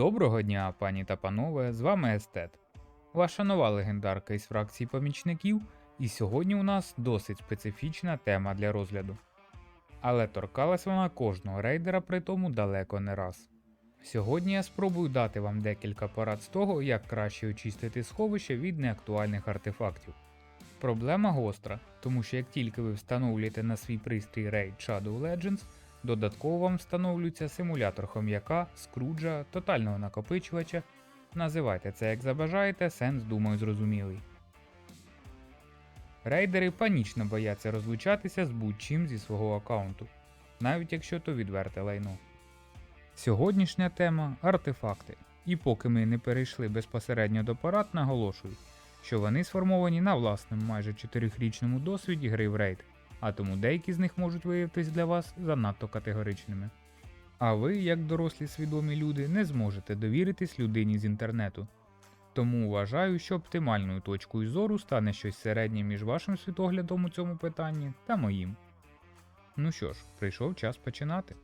Доброго дня, пані та панове, з вами Естет. Ваша нова легендарка із фракції помічників, і сьогодні у нас досить специфічна тема для розгляду. Але торкалась вона кожного рейдера, при тому далеко не раз. Сьогодні я спробую дати вам декілька порад з того, як краще очистити сховище від неактуальних артефактів. Проблема гостра, тому що як тільки ви встановлюєте на свій пристрій Raid Shadow Legends, Додатково вам встановлюється симулятор хом'яка, скруджа, тотального накопичувача. Називайте це як забажаєте, сенс, думаю, зрозумілий. Рейдери панічно бояться розлучатися з будь-чим зі свого аккаунту, навіть якщо то відверте лайно. Сьогоднішня тема артефакти. І поки ми не перейшли безпосередньо до порад, наголошую, що вони сформовані на власному майже 4-річному досвіді гри в рейд а тому деякі з них можуть виявитись для вас занадто категоричними. А ви, як дорослі свідомі люди, не зможете довіритись людині з інтернету. Тому вважаю, що оптимальною точкою зору стане щось середнє між вашим світоглядом у цьому питанні та моїм. Ну що ж, прийшов час починати.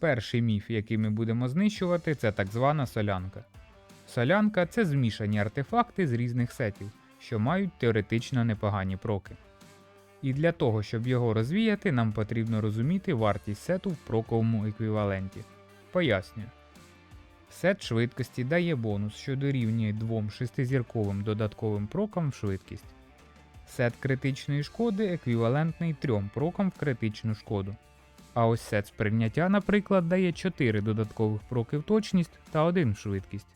Перший міф, який ми будемо знищувати, це так звана солянка. Солянка це змішані артефакти з різних сетів, що мають теоретично непогані проки. І для того, щоб його розвіяти, нам потрібно розуміти вартість сету в проковому еквіваленті. Пояснюю. Сет швидкості дає бонус, що дорівнює двом шестизірковим додатковим прокам в швидкість. Сет критичної шкоди еквівалентний трьом прокам в критичну шкоду. А ось сет сприйняття, наприклад, дає 4 додаткових проки в точність та 1 в швидкість.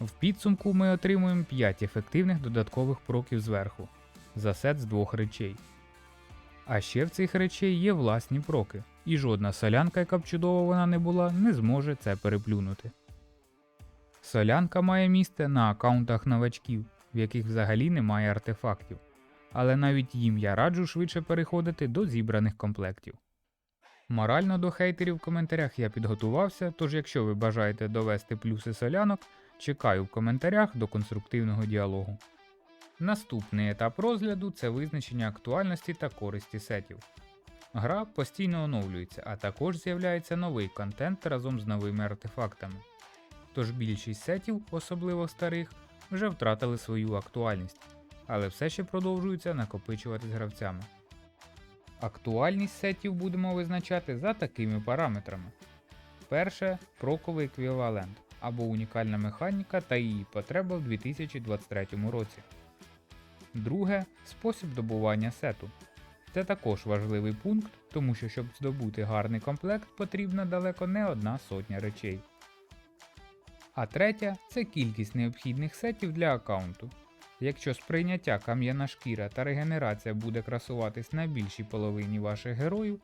В підсумку ми отримуємо 5 ефективних додаткових проків зверху за сет з двох речей. А ще в цих речей є власні проки, і жодна солянка, яка б чудова вона не була, не зможе це переплюнути. Солянка має місце на аккаунтах новачків, в яких взагалі немає артефактів, але навіть їм я раджу швидше переходити до зібраних комплектів. Морально до хейтерів в коментарях я підготувався, тож якщо ви бажаєте довести плюси солянок, чекаю в коментарях до конструктивного діалогу. Наступний етап розгляду це визначення актуальності та користі сетів. Гра постійно оновлюється, а також з'являється новий контент разом з новими артефактами. Тож більшість сетів, особливо старих, вже втратили свою актуальність, але все ще продовжуються накопичувати з гравцями. Актуальність сетів будемо визначати за такими параметрами. Перше проковий еквівалент або унікальна механіка та її потреба в 2023 році. Друге спосіб добування сету. Це також важливий пункт, тому що щоб здобути гарний комплект, потрібна далеко не одна сотня речей. А третє це кількість необхідних сетів для аккаунту. Якщо сприйняття кам'яна шкіра та регенерація буде красуватись на більшій половині ваших героїв,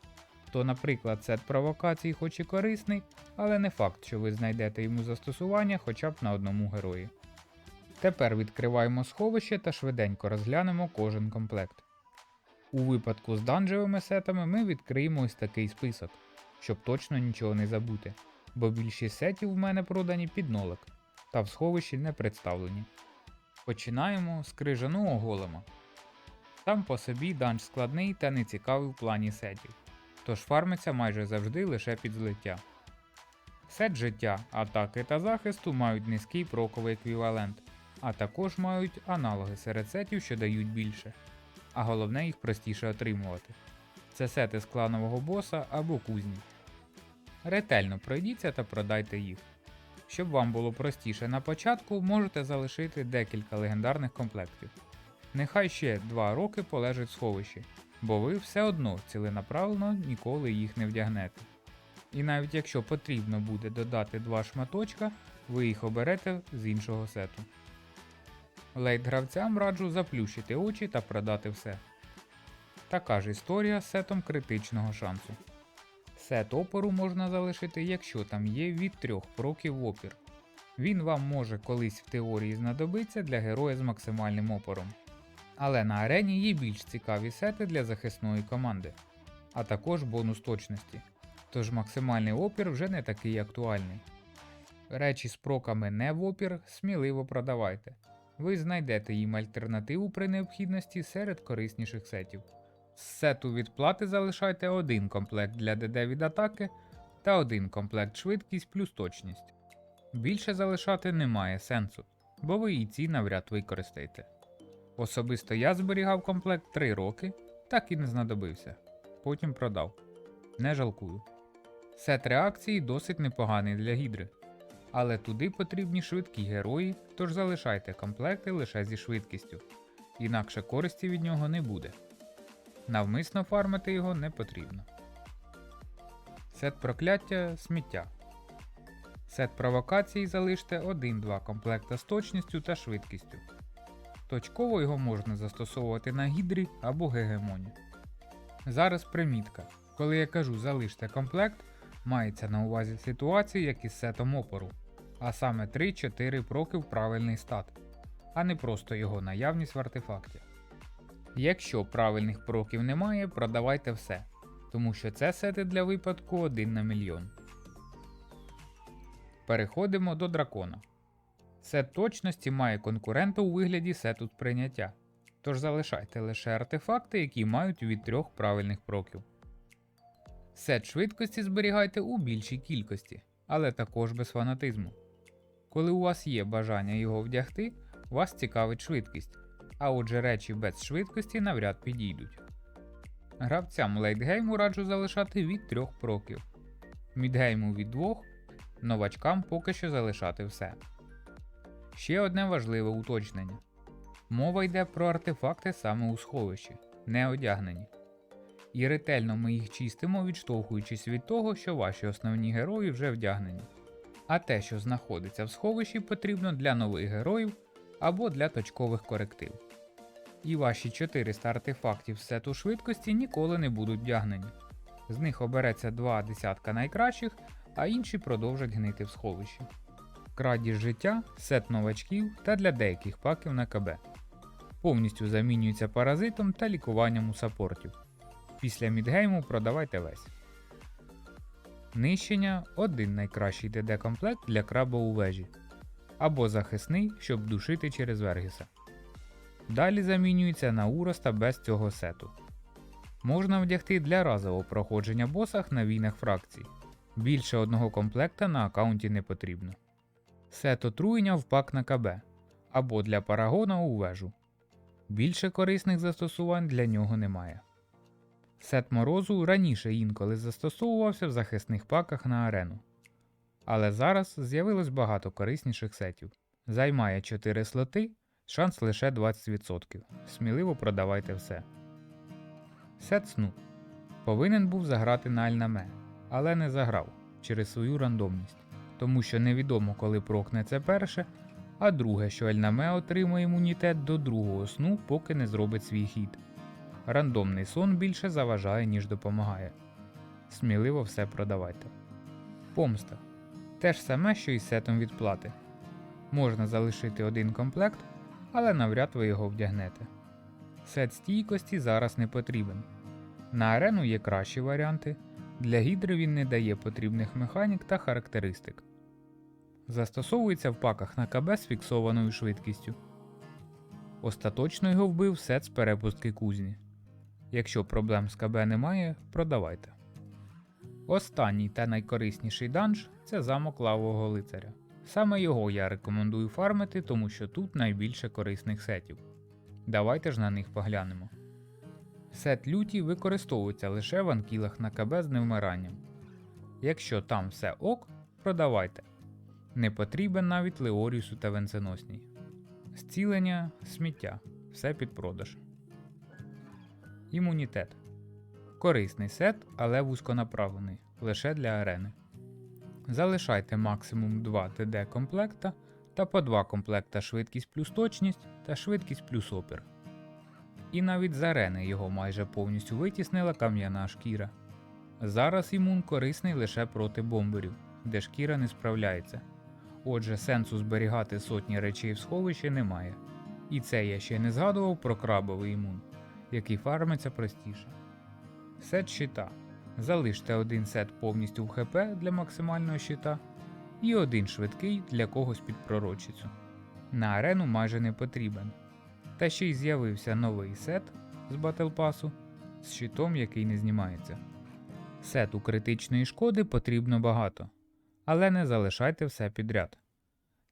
то, наприклад, сет провокацій хоч і корисний, але не факт, що ви знайдете йому застосування хоча б на одному герої. Тепер відкриваємо сховище та швиденько розглянемо кожен комплект. У випадку з данжевими сетами ми відкриємо ось такий список, щоб точно нічого не забути, бо більшість сетів в мене продані під нолик, та в сховищі не представлені. Починаємо з крижаного голема. Там по собі данж складний та нецікавий в плані сетів, тож фармиться майже завжди лише під злиття. Сет життя, атаки та захисту мають низький проковий еквівалент, а також мають аналоги серед сетів, що дають більше, а головне їх простіше отримувати. Це сети з кланового боса або кузні. Ретельно пройдіться та продайте їх. Щоб вам було простіше на початку, можете залишити декілька легендарних комплектів. Нехай ще 2 роки полежать в бо ви все одно ціленаправленно ніколи їх не вдягнете. І навіть якщо потрібно буде додати два шматочка, ви їх оберете з іншого сету. Лейт гравцям раджу заплющити очі та продати все. Така ж історія з сетом критичного шансу. Сет опору можна залишити, якщо там є від 3 проків в опір. Він вам може колись в теорії знадобиться для героя з максимальним опором. Але на арені є більш цікаві сети для захисної команди, а також бонус точності. Тож максимальний опір вже не такий актуальний. Речі з проками не в опір сміливо продавайте ви знайдете їм альтернативу при необхідності серед корисніших сетів. З сету відплати залишайте один комплект для ДД від атаки та один комплект швидкість плюс точність. Більше залишати немає сенсу, бо ви і ці навряд використаєте. Особисто я зберігав комплект 3 роки, так і не знадобився. Потім продав. Не жалкую. Сет реакції досить непоганий для гідри. Але туди потрібні швидкі герої, тож залишайте комплекти лише зі швидкістю, інакше користі від нього не буде. Навмисно фармити його не потрібно. Сет прокляття сміття. Сет провокацій залиште 1-2 комплекта з точністю та швидкістю. Точково його можна застосовувати на гідрі або гегемоні. Зараз примітка. Коли я кажу залиште комплект, мається на увазі ситуації, як із сетом опору, а саме 3-4 проки в правильний стат, а не просто його наявність в артефакті. Якщо правильних проків немає, продавайте все, тому що це сети для випадку 1 на мільйон. Переходимо до дракона. Сет точності має конкурента у вигляді сету сприйняття, тож залишайте лише артефакти, які мають від трьох правильних проків. Сет швидкості зберігайте у більшій кількості, але також без фанатизму. Коли у вас є бажання його вдягти, вас цікавить швидкість, а отже речі без швидкості навряд підійдуть. Гравцям лейтгейму раджу залишати від 3 проків, мідгейму від 2, новачкам поки що залишати все. Ще одне важливе уточнення. Мова йде про артефакти саме у сховищі, не одягнені. І ретельно ми їх чистимо, відштовхуючись від того, що ваші основні герої вже вдягнені. А те, що знаходиться в сховищі, потрібно для нових героїв або для точкових коректив. І ваші 400 артефактів сету швидкості ніколи не будуть вдягнені. З них обереться два десятка найкращих, а інші продовжать гнити в сховищі. Крадіж життя, сет новачків та для деяких паків на КБ. Повністю замінюється паразитом та лікуванням у саппортів. Після мідгейму продавайте весь. Нищення один найкращий ДД комплект для краба у вежі. Або захисний, щоб душити через Вергіса. Далі замінюється на уроста без цього сету. Можна вдягти для разового проходження босах на війнах фракцій. Більше одного комплекта на аккаунті не потрібно. Сет отруєння в пак на КБ або для парагона у вежу. Більше корисних застосувань для нього немає. Сет морозу раніше інколи застосовувався в захисних паках на арену. Але зараз з'явилось багато корисніших сетів. Займає 4 слоти, шанс лише 20%. Сміливо продавайте все. Сет сну. Повинен був заграти на Альнаме, але не заграв через свою рандомність, тому що невідомо, коли прокне це перше, а друге, що Альнаме отримує імунітет до другого сну, поки не зробить свій хід. Рандомний сон більше заважає, ніж допомагає. Сміливо все продавайте. Помста. Те ж саме, що і сетом відплати. Можна залишити один комплект, але навряд ви його вдягнете. Сет стійкості зараз не потрібен. На арену є кращі варіанти. Для гідри він не дає потрібних механік та характеристик. Застосовується в паках на КБ з фіксованою швидкістю. Остаточно його вбив сет з перепустки кузні. Якщо проблем з КБ немає, продавайте. Останній та найкорисніший данж це замок лавового лицаря. Саме його я рекомендую фармити, тому що тут найбільше корисних сетів. Давайте ж на них поглянемо. Сет люті використовується лише в анкілах на КБ з невмиранням. Якщо там все ок, продавайте. Не потрібен навіть Леоріусу та венценосній. Зцілення сміття. Все під продаж. Імунітет. Корисний сет, але вузьконаправлений, лише для арени. Залишайте максимум 2 ТД комплекта та по 2 комплекта швидкість плюс точність та швидкість плюс опір. І навіть з арени його майже повністю витіснила кам'яна шкіра. Зараз імун корисний лише проти бомберів, де шкіра не справляється. Отже, сенсу зберігати сотні речей в сховищі немає. І це я ще не згадував про крабовий імун, який фармиться простіше. Сет щита. Залиште один сет повністю в ХП для максимального щита і один швидкий для когось під пророчицю. На арену майже не потрібен. Та ще й з'явився новий сет з Pass з щитом, який не знімається. Сету критичної шкоди потрібно багато, але не залишайте все підряд.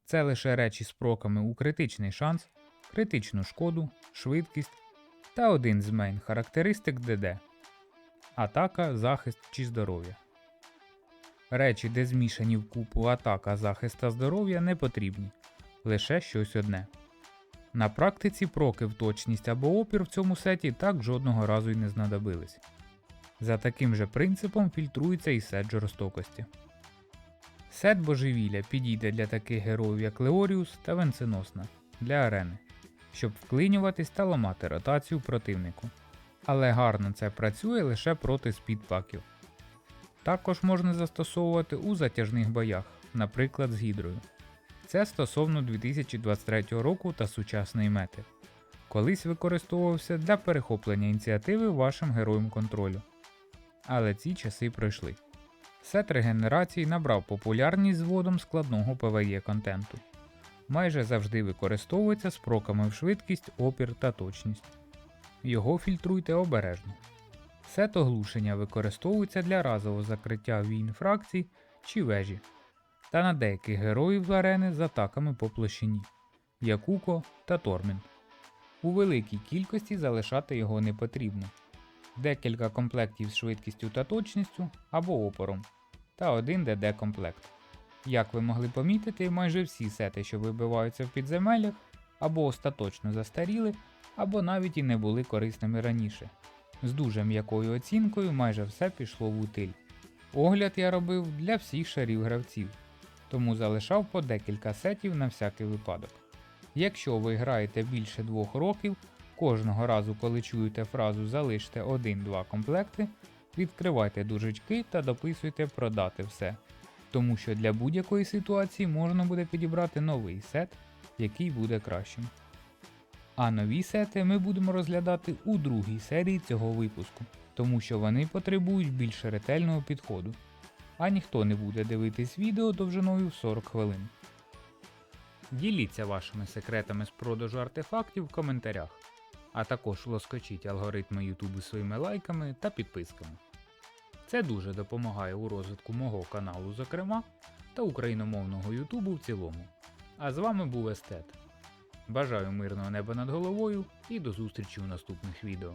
Це лише речі з проками у критичний шанс, критичну шкоду, швидкість та один з мейн характеристик ДД атака, захист чи здоров'я. Речі, де змішані в купу атака, захист та здоров'я, не потрібні, лише щось одне. На практиці проки в точність або опір в цьому сеті так жодного разу й не знадобились. За таким же принципом фільтрується і сет жорстокості. Сет божевілля підійде для таких героїв, як Леоріус та Венценосна для арени, щоб вклинюватись та ламати ротацію противнику. Але гарно це працює лише проти спідпаків. Також можна застосовувати у затяжних боях, наприклад з гідрою. Це стосовно 2023 року та сучасної мети. Колись використовувався для перехоплення ініціативи вашим героєм контролю. Але ці часи пройшли. Сет регенерації набрав популярність з вводом складного PvE контенту. Майже завжди використовується з проками в швидкість, опір та точність. Його фільтруйте обережно. Сет оглушення використовується для разового закриття війн фракцій чи вежі, та на деяких героїв арени з атаками по площині Якуко та Тормін. У великій кількості залишати його не потрібно. Декілька комплектів з швидкістю та точністю або опором, та один ДД комплект. Як ви могли помітити, майже всі сети, що вибиваються в підземеллях, або остаточно застаріли, або навіть і не були корисними раніше. З дуже м'якою оцінкою майже все пішло в утиль. Огляд я робив для всіх шарів гравців, тому залишав по декілька сетів на всякий випадок. Якщо ви граєте більше двох років, кожного разу, коли чуєте фразу залиште 1-2 комплекти, відкривайте дужечки та дописуйте продати все. Тому що для будь-якої ситуації можна буде підібрати новий сет, який буде кращим. А нові сети ми будемо розглядати у другій серії цього випуску, тому що вони потребують більш ретельного підходу. А ніхто не буде дивитись відео довжиною в 40 хвилин. Діліться вашими секретами з продажу артефактів в коментарях, а також лоскочіть алгоритми Ютубу своїми лайками та підписками. Це дуже допомагає у розвитку мого каналу, зокрема, та україномовного Ютубу в цілому. А з вами був Естет. Бажаю мирного неба над головою і до зустрічі у наступних відео.